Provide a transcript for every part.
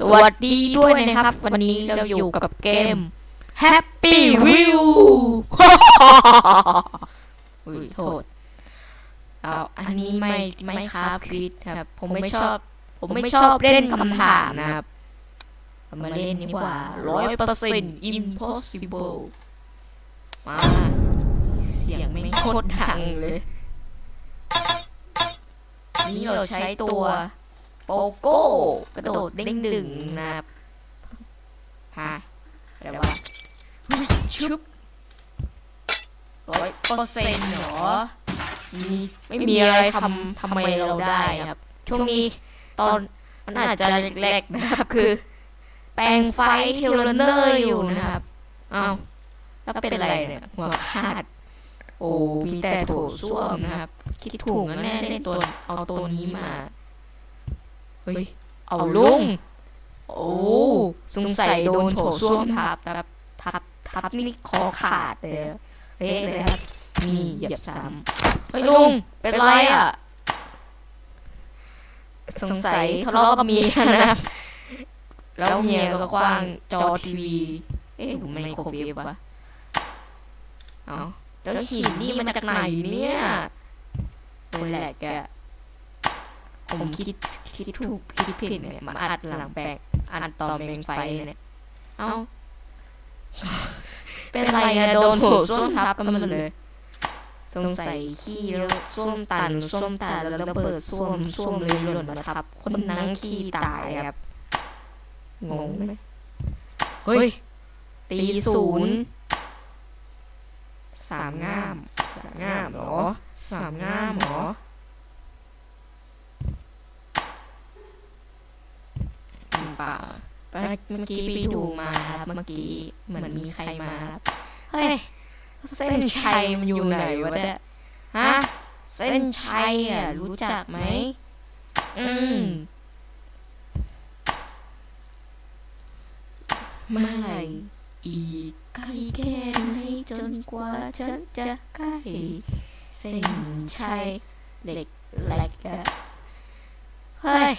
สวัสดีด้วยนะครับ วันนี้เราอยู่กับเกม Happy View อุ้ยโทษเอาอันนี้ไม่ไม่ครับควิดครับ ผมไม่ชอบ ผมไม่ชอบเล่นคำถามนะครับเอามาเล่นดีกว่าร้อยเปอร์เซ็นต์ impossible มาเสียงไม่โคตรดังเลย นี่เราใช้ตัว โปโก้ กระโดดเด้งดึงนะครับฮะแต่ว่าชุบร้อยเปอร์เซ็นต์เหรอมีไม่มีอะไรทำทำไมเราได้ครับ ช่วงนี้ตอนมันอาจจะแรกๆนะครับ คือ แปลงไฟเทเลเนอร์อยู่นะครับอ้าวแล้วเป็นอะไรเนี่ยหัวขาด โอ้มีแต่โถส้วมนะครับ คิดถูกนะแน่เล่นตัวเอาตัวนี้มาเฮ้ย เอาลุง โอ้สงสัยโดนโถส้วมทับทับทับทับนี่คอขาดเลยเละเลยครับ นี่เหยียบซ้ำเฮ้ยลุง เป็นไรอะ สงสัยทะเลาะกับเมียนะ แล้วเมียก็คว้างจอทีวี เอ๊ะผมไม่โครเวฟวะเอาแล้วหินนี่มันจากไหนเนี่ยโอ้ยแหลกแกผมคิด คิดถูกคิดผิดเนี่ยมาอัดหลังแปลงอัดตอนเมงไฟเนี่ยเอ้าเป็นไรอะโดนหัวส้วมทับกันมาเลย สงสัยขี้แล้วส้วมตันส้วมตันแล้วระเบิดส้วมส้วมเลยหล่นมาทับ คนนั้นขี้ตายครับงงไหมเฮ้ย ตีศูนย์สามง่ามสามง่ามหรอสามง่ามหรอ เปล่าเมื่อกี้ไปดูมาครับ เมื่อกี้เหมือนมีใครมาครับเฮ้ย เส้นชัยมันอยู่ไหนวะเนี่ยฮะ เส้นชัยอะ รู้จักไหม อืมเมื่อไหร่อีกใกล้แค่ไหนจนกว่าฉันจะใกล้เส้นชัยเหล็กแหลกอะเฮ้ย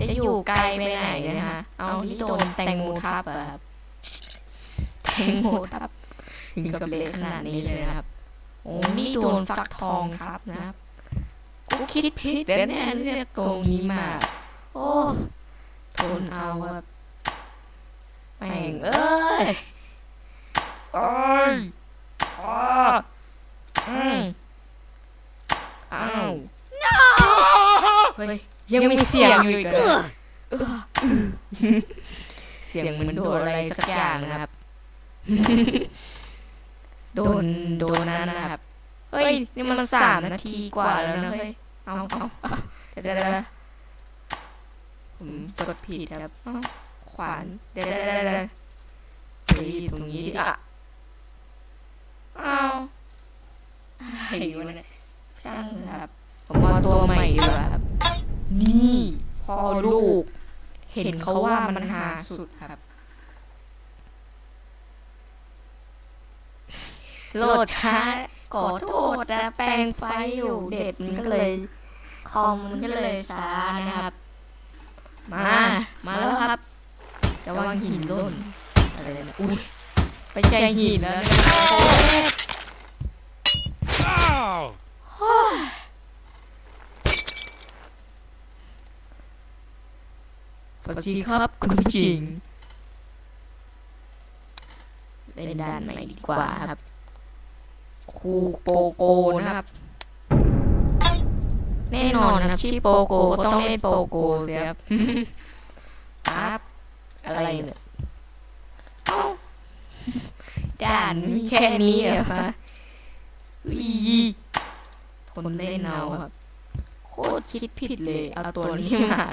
จะอยู่ไกลไปไหนนะฮะเอาที่โดนแตงโมทับอะครับแตงโมทับถึงกับเละขนาดนี้เลยนะครับ โอ้นี่โดนฟักทองครับนะครับกูคิดผิดแน่ๆเรียกตรงนี้มา โอ้ทนเอาครับแม่งเอ้ยโอ้ยอ้าอืมอ้าวเฮ้ย ยังมีเสียงอยู่อีกเหรอเออเสียงเหมือนโดนอะไรสักอย่างนะครับ โดนโดนนั่นนะครับ เฮ้ย นี่มันสามนาทีกว่าแล้วนะเฮ้ย เอาเอาเอาเดี๋ยวเดี๋ยวเดี๋ยวผมกดผิดครับอ้าวขวานเดี๋ยวเดี๋ยวเดี๋ยวเดี๋ยวเฮ้ยตรงนี้ดิอะอ้าวอะไรวะเนี่ยช่างเถอะครับ ผมเอาตัวใหม่ดีกว่าครับ นี่พ่อลูก เห็นเขาว่ามันหาสุดครับโหลดช้าขอโทษนะแปลงไฟอยู่เด็ดมันก็เลยคอมมันก็เลยช้านะครับ มา มาแล้วครับจะวางหินล่นอะไรนะอุ้ยไปใช่หินแล้วนะ Ow! ส วัสดีครับ คุณผู้หญิงเล่นด้านใหม่ดีกว่าครับคูโปโกนะครับ แน่นอนนะครับชื่อโปโกก็ต้องเล่นโปโกสิครับครับอะไรเนี่ยด่านมีแค่นี้เหรอคะอีทนเล่นเอาครับ โคตรคิดผิดเลย เอาตัวนี้มา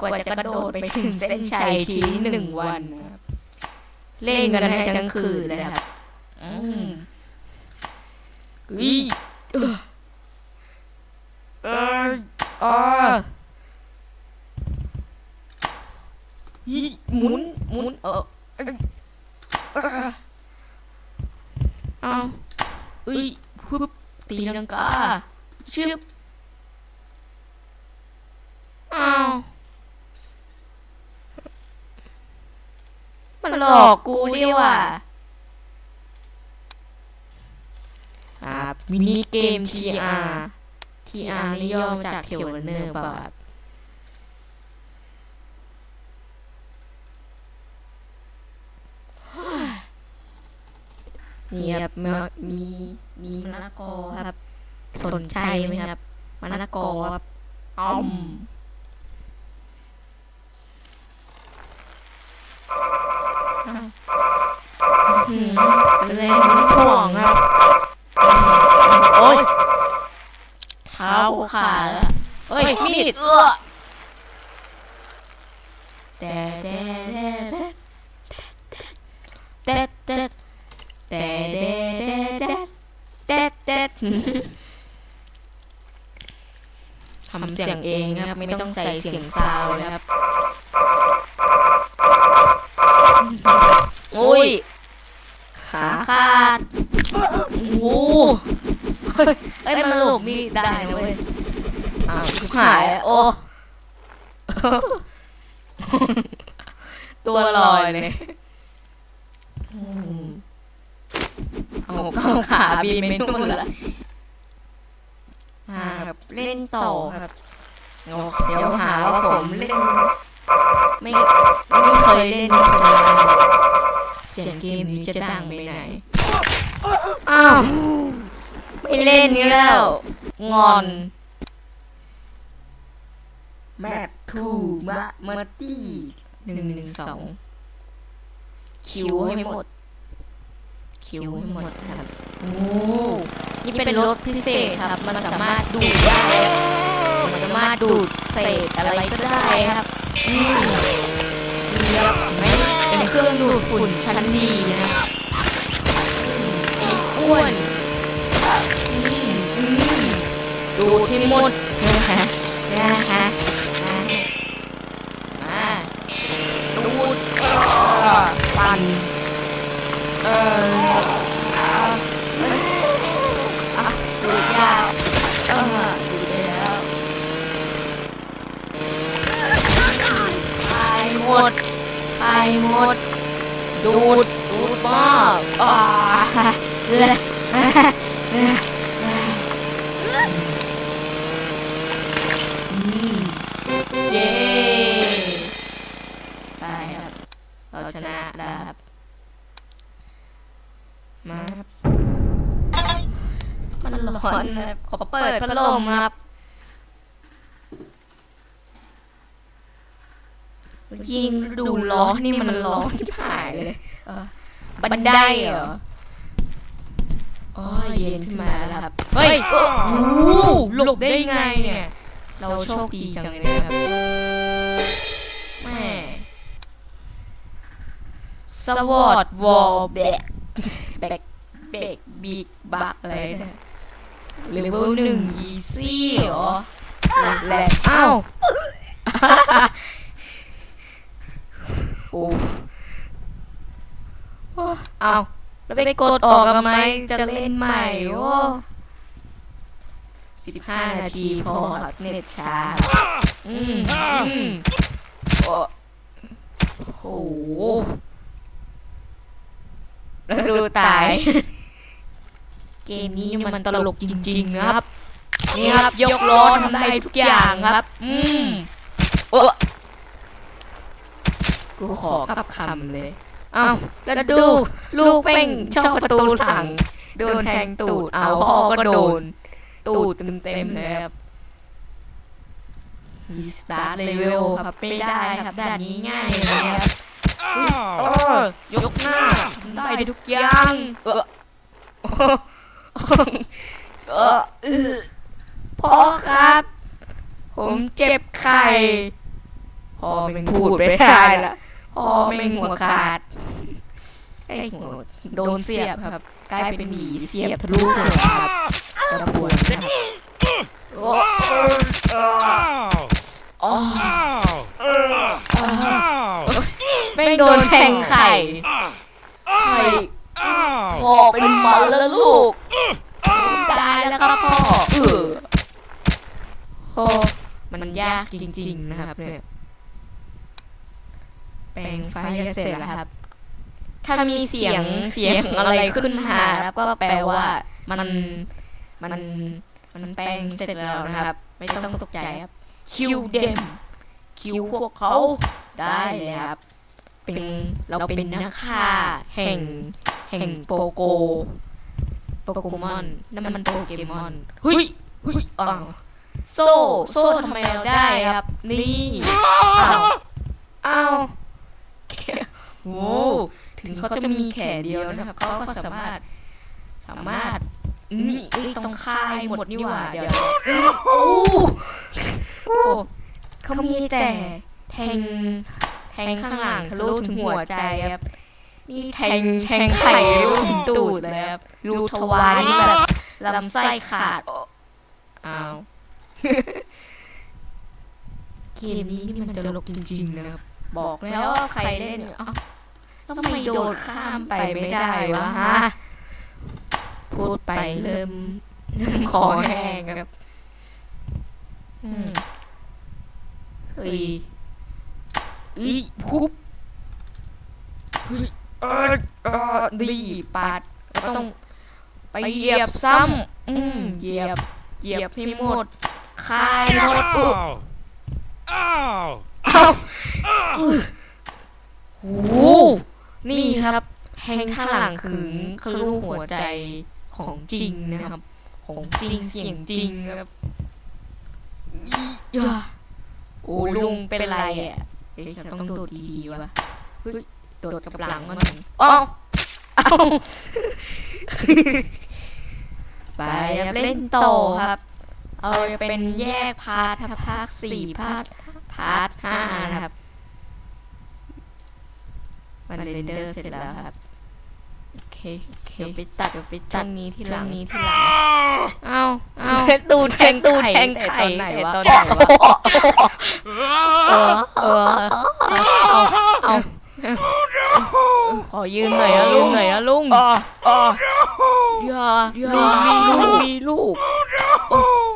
กว่าจะกระโดดไปถึงเส้นชัยทีหนึ่งวันนะครับ เล่นกันให้ทั้งคืนเลยครับ อืมอีเออเอยอ่าอีหมุนหมุนเออเอ้ยเอ้อเอาเอ้ยพึบตีลังกาชึบอ้าว มันหล อกกูดีว่าครับมินิเกม TR TR นี่ย่อมาจากเทลเนอร์ป่ะครับนี่ครับมะมีมีมะละกอครับ สนใจไหมครับมะละกอครับอ้อม อืมเป็นเลยพ่วงครับโอ้ยเท้าขาแล้วเอ้ยมีดเอื้อแต่แต่แต่แต่แต่แต่แต่ทำเสียงเองครับ ไม่ต้องใส่เสียงซาวนะครับ อ้ย ขาขาดโอ้โหเฮ้ยเอ้ยมันหลบมีดได้นะเว้ยอ้าวชิบหายอะโอ้ ตัวลอยเลยอืมเอาเข้าขาบินไปนู่นละมาครับเล่นต่อครับโอ้เดี๋ยวหาว่าผมเล่น ไม่ไม่เคยเล่นเสียงเกมนี้จะดังไปไหน อ้าว ไม่เล่นนี้แล้ว งอนแมปทูมะมาตี้หนึ่งหนึ่งสองคิวให้หมด คิวให้หมดครับ โอ้นี่เป็นรถพิเศษครับ มันสามารถดูดได้ มันสามารถดูด เศษอะไรก็ได้ครับอืมเรียบไม่เป็นเครื่องดูดฝุ่นชั้นดีนะไอ้อ้วนดูที่หมดนะฮะนะฮะมาดูดปั่นเออ ดตายหมด ดูด ดูดมากอ่าเละอืมเย้ตายครับ เราชนะแล้วครับ มาครับมันร้อนนะครับขอเปิดพัดลมครับ ยิงดูร้อนนี่มันร้อนที่ผ่ายเลยเออบันไดเหรออ๋อเย็นขึ้นมาแล้วครับ เฮ้ยโอ้โหหลบได้ไงเนี่ย เราโชคดีจังเลยนะครับแม่สวอตวอลแบกแบกแบกบิ๊กบักอะไรนะเลเวลหนึ่งอีซี่เหรอแหละอ้าว โอ้โอ้เอาแล้วไปกดออกกันไหมจะเล่นใหม่โอ้สิบห้านาทีพอครับเน็ตช้าอืมอืมโอ้โหแล้วดูตาย เกมนี้มันตลกจริงๆนะครับ นี่ครับ ยกล้อทำได้ทุกอย่างครับ อืมโอ้ กูขอกลับคำเลยอ้าวแล้วดูลูกเป้งชอบประตูหลัง โดนแทงตูด เอาพ่อก็โดน ตูดเต็มๆเลยครับมีสตาร์เลเวลครับไม่ได้ครับด้านนี้ง่ายเลยครับเออยกหน้าทำได้ทุกอย่างเออเออเออพ่อครับ ผมเจ็บไข่พ่อไม่พูดไม่ได้ละ พอไม่หัวขาดไอ้หัวโดนเสียบครับ กลายเป็นหมีเสียบทะลุหัวครับกระปวดโอ้ออไม่งโดนแทงไข่ไข่พ่อเป็นหมันแล้วลูกตายแล้วครับพ่อเออพ่อมันยากจริง ๆ นะครับเนี่ย แปลงไฟจะเสร็จแล้วครับ ถ้ามีเสียงเสียงอะไรขึ้นมาแล้วก็แปลว่ามันมันมันแปลงเสร็จแล้วนะครับ ไม่ต้องตกใจครับคิวเดมคิวพวกเขาได้เลยครับ เป็นเราเป็นนักฆ่าแห่งแห่งโปโกโปโกมอนนั่นมันโปเกมอนเฮ้ยเฮ้ยอ้าวโซ่โซ่ทำไมเราได้ครับ นี่อ้าวอ้าวแขน โอ้ถึงเขาจะมีแขนเดียวนะครับเขาก็สามารถ สามารถอืมเอ้ยต้องค่ายหมดนี่หว่าเดี๋ยวโอ้โอ้เขามีแต่แทง แทงข้างหลังทะลุถึงหัวใจครับ นี่แทงแทงไข่รู้ถึงตูดเลยครับรูทวารนี่แบบลำไส้ขาดอ้าวเกมนี้นี่มันจะลกจริงๆนะครับ บอกแล้วว่าใครเล่นเอ้าทำไมโดดข้ามไปไม่ได้วะฮะพูดไปเริ่มเริ่มคอแห้งครับอืมเฮ้ยอีพุบเฮ้ยเออเออดีปาดก็ต้องไปเหยียบซ้ำอืมเหยียบ เหยียบให้หมดคายหมดอุ๊ Ow! Ow! เอาโอ้โห นี่ครับแทงข้างหลังขึงทะลุหัวใจของจริงนะครับ ของจริงเสียงจริงครับย่าโอ้ลุงเป็นไรอะเฮ้ยเราต้องโดดดีๆวะเฮ้ยโดดกับหลังมันอ้าวเอาไปครับเล่นต่อครับ เอาจะเป็นแยกพาร์ทครับภาคสี่พาร์ทพาร์ทห้านะครับ มันเรนเดอร์เสร็จแล้วครับโอเคโอเคเดี๋ยวไปตัดเดี๋ยวไปตัดนี้ที่หลังนี้ที่หลังเอาเอาตูดแทงตูดแทงไข่ไหนวะตอนไหนวะเออเออเอาเอาขอยืนหน่อยนะลุงหน่อยนะลุงอย่าอย่าลุงมีลูกมีลูก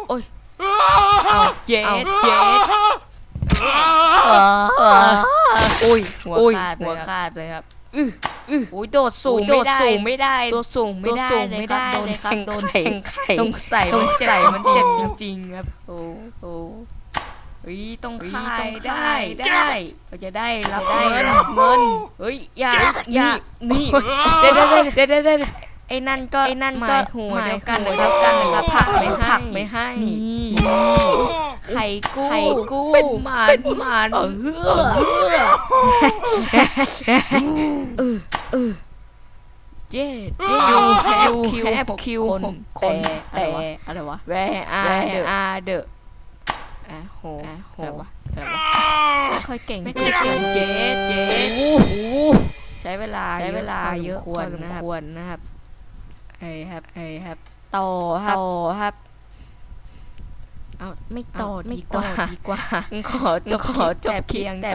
โอ้ยเอาเจ็ดเจ็ดเออเอออุ้ยหัวขาดหัวขาดเลยครับอืออืออุ้ยโดดสูงโดดสูงไม่ได้โดดสูงไม่ได้ไม่ได้เลยครับโดนแทงไข่ต้องใส่ต้องใส่มันเจ็บจริงๆครับโอ้โหเฮ้ยต้องคายได้ได้เราจะได้รับเงินเงินเฮ้ยอย่าอย่านี่เดี๋ยวเดี๋ยวเดี๋ยวเดี๋ยวเดี๋ยวไอ้นั่นก็ไอ้นั่นก็หัวเดียวกันนะครับกันนะครับผักไม่ผักไม่ให้ ไข่กู้ไข่กู้เป็นหมันเป็นหมันเออเออเออเจ๊เจ๊ยูแฮปคิวแฮปคิวคนคนแต่อะไรวะแวอาอาเดอะอะโหอะไรวะอะไรวะไม่ค่อยเก่งไม่ค่อยเก่งเจ๊เจ๊ใช้เวลาใช้เวลาเยอะควรนะครับควรนะครับไอ้ครับไอ้ครับต่อครับต่อครับ เอาไม่ต่อดีกว่าดีกว่า ขอจบขอจบเพียงแต่